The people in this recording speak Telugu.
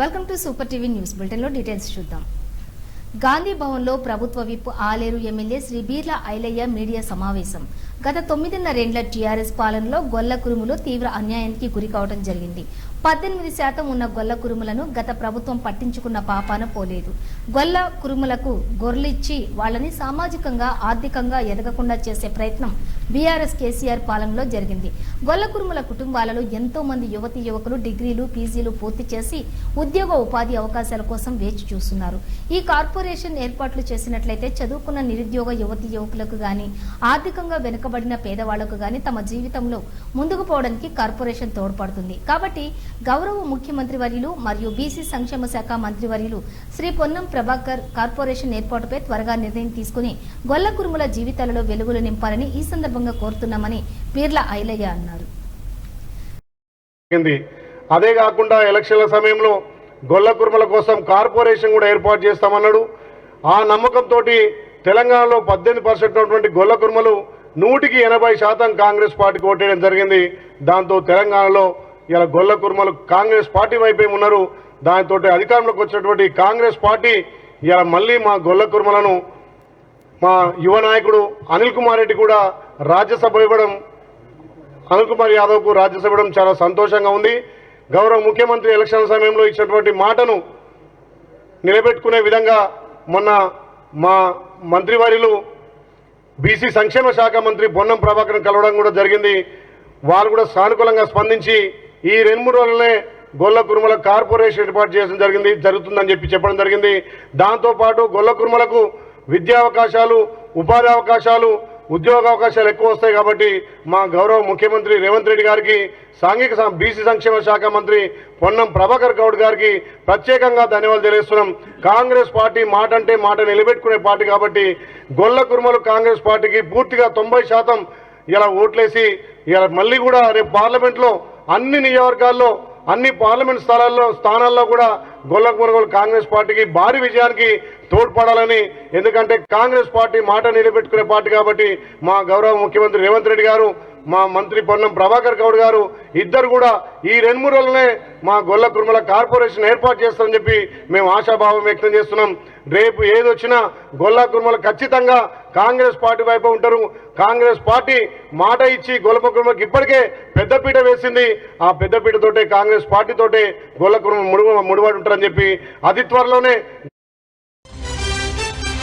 Welcome to super TV news బులెటిన్లో డీటెయిల్స్ చూద్దాం. గాంధీ భవన్లో ప్రభుత్వ whip Aleru MLA Shri Beerla Ilaiah media సమావేశం. గత తొమ్మిదిన్నరేండ్ల టీఆర్ఎస్ పాలనలో గొల్ల కురుములు తీవ్ర అన్యాయానికి గురి కావడం జరిగింది. పద్దెనిమిది శాతం ఉన్న గొల్ల కురుములను గత ప్రభుత్వం పట్టించుకున్న పాపాన పోలేదు. గొల్ల కురుములకు గొర్రెలిచ్చి వాళ్ళని సామాజికంగా ఆర్థికంగా ఎదగకుండా చేసే ప్రయత్నం బీఆర్ఎస్ కేసీఆర్ పాలనలో జరిగింది. గొల్ల కురుముల కుటుంబాలలో ఎంతో మంది యువతి యువకులు డిగ్రీలు పీజీలు పూర్తి చేసి ఉద్యోగ ఉపాధి అవకాశాల కోసం వేచి చూస్తున్నారు. ఈ కార్పొరేషన్ ఏర్పాట్లు చేసినట్లయితే చదువుకున్న నిరుద్యోగ యువతి యువకులకు గాని ఆర్థికంగా వెనుకబడిన పేదవాళ్ళకు గాని తమ జీవితంలో ముందుకు పోవడానికి కార్పొరేషన్ తోడ్పడుతుంది. కాబట్టి గౌరవ ముఖ్యమంత్రి వర్యులు మరియు బీసీ సంక్షేమ శాఖ మంత్రి వర్యులు శ్రీ పొన్నం ప్రభాకర్ కార్పొరేషన్ ఏర్పాటుపై త్వరగా నిర్ణయం తీసుకుని గొల్ల కురుముల జీవితాలలో వెలుగులు నింపాలని ఈ సందర్భంగా కోరుతున్నామని పీర్ల ఐలయ్య అన్నారు. జరిగింది అదే కాకుండా ఎలక్షన్ల సమయంలో గొల్ల కుర్మల కోసం కార్పొరేషన్ కూడా ఏర్పాటు చేస్తామన్నాడు. ఆ నమ్మకంతో తెలంగాణలో పద్దెనిమిది పర్సెంట్ ఉన్నటువంటి గొల్ల కుర్మలు నూటికి ఎనభై శాతం కాంగ్రెస్ పార్టీకి ఓటేయడం జరిగింది. దాంతో తెలంగాణలో ఇలా గొల్ల కుర్మలు కాంగ్రెస్ పార్టీ వైపే ఉన్నారు. దానితో అధికారంలోకి వచ్చినటువంటి కాంగ్రెస్ పార్టీ ఇలా మళ్ళీ మా గొల్ల కుర్మలను మా యువ నాయకుడు అనిల్ కుమార్ రెడ్డి కూడా రాజ్యసభ ఇవ్వడం అనిల్ కుమార్ యాదవ్కు రాజ్యసభ ఇవ్వడం చాలా సంతోషంగా ఉంది. గౌరవ ముఖ్యమంత్రి ఎలక్షన్ సమయంలో ఇచ్చినటువంటి మాటను నిలబెట్టుకునే విధంగా మొన్న మా మంత్రివర్యులు బీసీ సంక్షేమ శాఖ మంత్రి బొన్నం ప్రభాకర్ కలవడం కూడా జరిగింది. వారు కూడా సానుకూలంగా స్పందించి ఈ రెండు మూడు రోజులనే గొల్ల కురుమల కార్పొరేషన్ ఏర్పాటు చేయడం జరిగింది జరుగుతుందని చెప్పి చెప్పడం జరిగింది. దాంతోపాటు గొల్ల కురుమలకు విద్యా అవకాశాలు ఉపాధి అవకాశాలు ఉద్యోగ అవకాశాలు ఎక్కువ వస్తాయి కాబట్టి మా గౌరవ ముఖ్యమంత్రి రేవంత్ రెడ్డి గారికి సాంఘిక బీసీ సంక్షేమ శాఖ మంత్రి పొన్నం ప్రభాకర్ గౌడ్ గారికి ప్రత్యేకంగా ధన్యవాదాలు తెలియజేస్తున్నాం. కాంగ్రెస్ పార్టీ మాట అంటే మాట నిలబెట్టుకునే పార్టీ కాబట్టి గొల్ల కురుమలు కాంగ్రెస్ పార్టీకి పూర్తిగా తొంభై శాతం ఇలా ఓట్లేసి ఇలా మళ్ళీ కూడా రేపు పార్లమెంట్లో అన్ని నియోజకవర్గాల్లో అన్ని పార్లమెంట్ స్థలాల్లో స్థానాల్లో కూడా గొల్ల కాంగ్రెస్ పార్టీకి భారీ విజయానికి తోడ్పడాలని ఎందుకంటే కాంగ్రెస్ పార్టీ మాట నిలబెట్టుకునే పార్టీ కాబట్టి మా గౌరవ ముఖ్యమంత్రి రేవంత్ రెడ్డి గారు మా మంత్రి పొన్నం ప్రభాకర్ గౌడ్ గారు ఇద్దరు కూడా ఈ రెండు మూడు రోజులనే మా గొల్ల కుర్మల కార్పొరేషన్ ఏర్పాటు చేస్తామని చెప్పి మేము ఆశాభావం వ్యక్తం చేస్తున్నాం. రేపు ఏది వచ్చినా గొల్ల కుర్మలు ఖచ్చితంగా కాంగ్రెస్ పార్టీ వైపు ఉంటారు. కాంగ్రెస్ పార్టీ మాట ఇచ్చి గొల్ల కుర్మలకు ఇప్పటికే పెద్దపీట వేసింది. ఆ పెద్దపీటతోటే కాంగ్రెస్ పార్టీతోటే గొల్ల కుర్మ ముడువ ముడిపడి ఉంటారని చెప్పి అతి త్వరలోనే